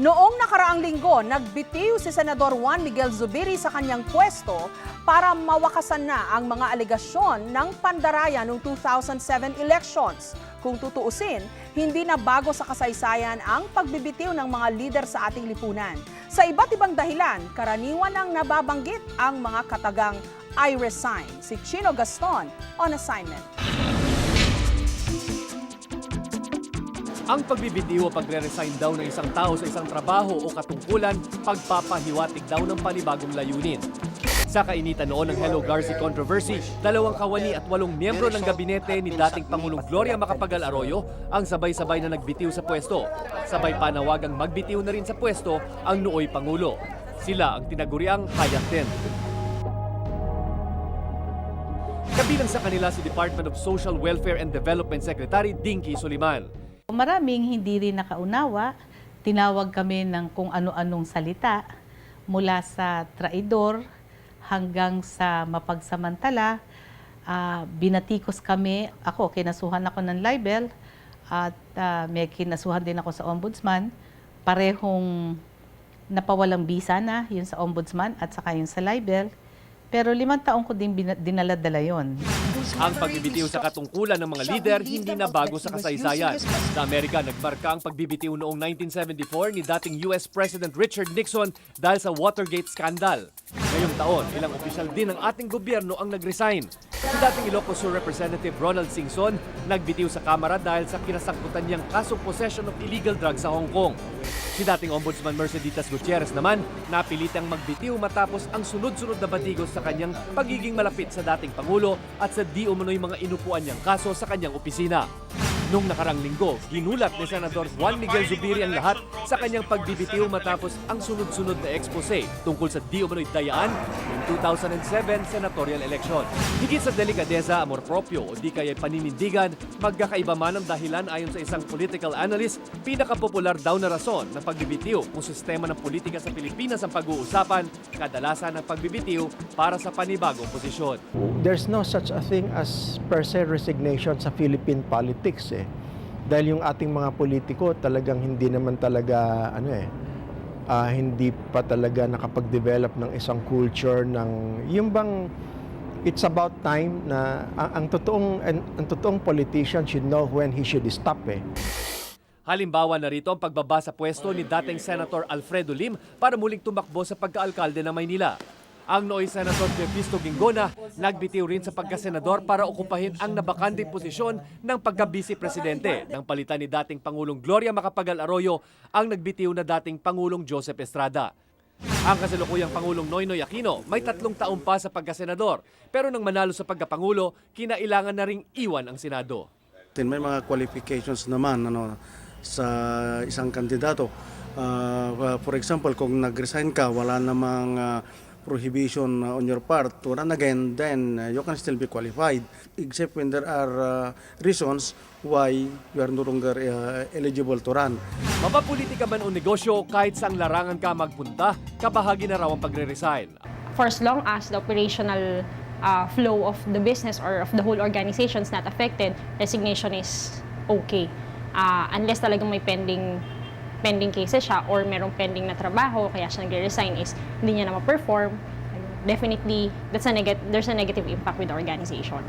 Noong nakaraang linggo, nagbitiw si Senador Juan Miguel Zubiri sa kanyang pwesto para mawakasan na ang mga alegasyon ng pandaraya noong 2007 elections. Kung tutuusin, hindi na bago sa kasaysayan ang pagbibitiw ng mga lider sa ating lipunan. Sa iba't ibang dahilan, karaniwan ang nababanggit ang mga katagang I resign. Si Chino Gaston on assignment. Ang pagbibitiw o pagre-resign daw ng isang tao sa isang trabaho o katungkulan, pagpapahiwatig daw ng panibagong layunin. Sa kainitan noon ng Hello Garci controversy, dalawang kawani at walong miyembro ng gabinete ni dating Pangulong Gloria Macapagal Arroyo ang sabay-sabay na nagbitiw sa pwesto. Sabay panawagang magbitiw na rin sa pwesto ang nooy Pangulo. Sila ang tinaguriang Hayat din. Kabilang sa kanila si Department of Social Welfare and Development Secretary Dinky Suliman. Maraming hindi rin nakaunawa. Tinawag kami ng kung ano-anong salita mula sa traidor hanggang sa mapagsamantala. Ah, binatikos kami. Ako, kinasuhan ako ng libel at ah, may kinasuhan din ako sa ombudsman. Parehong napawalang bisa na, yun sa ombudsman at saka yun sa libel. Pero limang taong ko din dinala-dala yun. Ang pagbibitiw sa katungkulan ng mga lider hindi na bago sa kasaysayan. Sa Amerika, nagmarka ang pagbibitiw noong 1974 ni dating US President Richard Nixon dahil sa Watergate scandal. Ngayong taon, ilang opisyal din ng ating gobyerno ang nag-resign. Si dating Ilocos Representative Ronald Singson nagbitiw sa Kamara dahil sa kinasangkutan niyang kasong possession of illegal drugs sa Hong Kong. Si dating Ombudsman Merceditas Gutierrez naman napilitang magbitiw matapos ang sunod-sunod na batigos sa kanyang pagiging malapit sa dating Pangulo at sa di umano'y mga inupuan niyang kaso sa kanyang opisina. Nung nakarang linggo, ginulat ni Senador Juan Miguel Zubiri ang lahat sa kanyang pagbibitiw matapos ang sunod-sunod na expose tungkol sa di umano'y dayaan ng 2007 senatorial election. Higit sa delikadeza, amor proprio o di kaya paninindigan, magkakaiba man ang dahilan ayon sa isang political analyst, pinakapopular daw na rason ng pagbibitiw kung sistema ng politika sa Pilipinas ang pag-uusapan, kadalasan ang pagbibitiw para sa panibagong posisyon. there's no such a thing as per se resignation sa Philippine politics eh. Dahil yung ating mga politiko talagang hindi naman talaga ano eh ah, hindi pa talaga nakapag-develop ng isang culture ng yung bang it's about time na ang, ang totoong ang, ang totoong politician should know when he should stop eh. Halimbawa na rito ang pagbaba sa pwesto ni dating Senator Alfredo Lim para muling tumakbo sa pagkaalkalde ng Maynila. Ang nooy Senator Pepisto Gingona nagbitiw rin sa pagkasenador para okupahin ang nabakanding posisyon ng pagka-vice presidente ng palitan ni dating Pangulong Gloria Macapagal Arroyo ang nagbitiw na dating Pangulong Joseph Estrada. Ang kasalukuyang Pangulong Noynoy Aquino may tatlong taon pa sa pagkasenador pero nang manalo sa pagkapangulo, kinailangan na ring iwan ang Senado. May mga qualifications naman ano sa isang kandidato. Ah, for example, kung nag-resign ka, wala namang ah, prohibition on your part to run again, then uh, you can still be qualified. Except when there are uh, reasons why you are no longer uh, eligible to run. Mapapolitika man o negosyo, kahit saang larangan ka magpunta, kabahagi na raw ang pagre-resign. for as long as the operational uh, flow of the business or of the whole organization is not affected, resignation is okay. Uh, unless talagang may pending pending cases siya or merong pending na trabaho, kaya siya nag-resign is hindi niya na ma-perform, definitely that's a neg- there's a negative impact with the organization.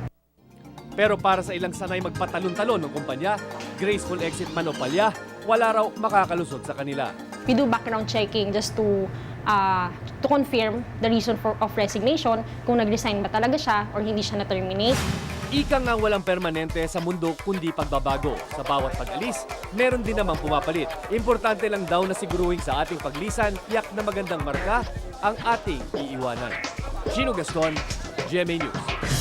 Pero para sa ilang sanay magpatalon-talon ng kumpanya, graceful exit man o palya, wala raw makakalusot sa kanila. We do background checking just to uh, to confirm the reason for of resignation, kung nag-resign ba talaga siya or hindi siya na-terminate. Ika nga walang permanente sa mundo kundi pagbabago. Sa bawat pag-alis, meron din namang pumapalit. Importante lang daw na siguruhin sa ating paglisan, yak na magandang marka ang ating iiwanan. Gino Gaston, GMA News.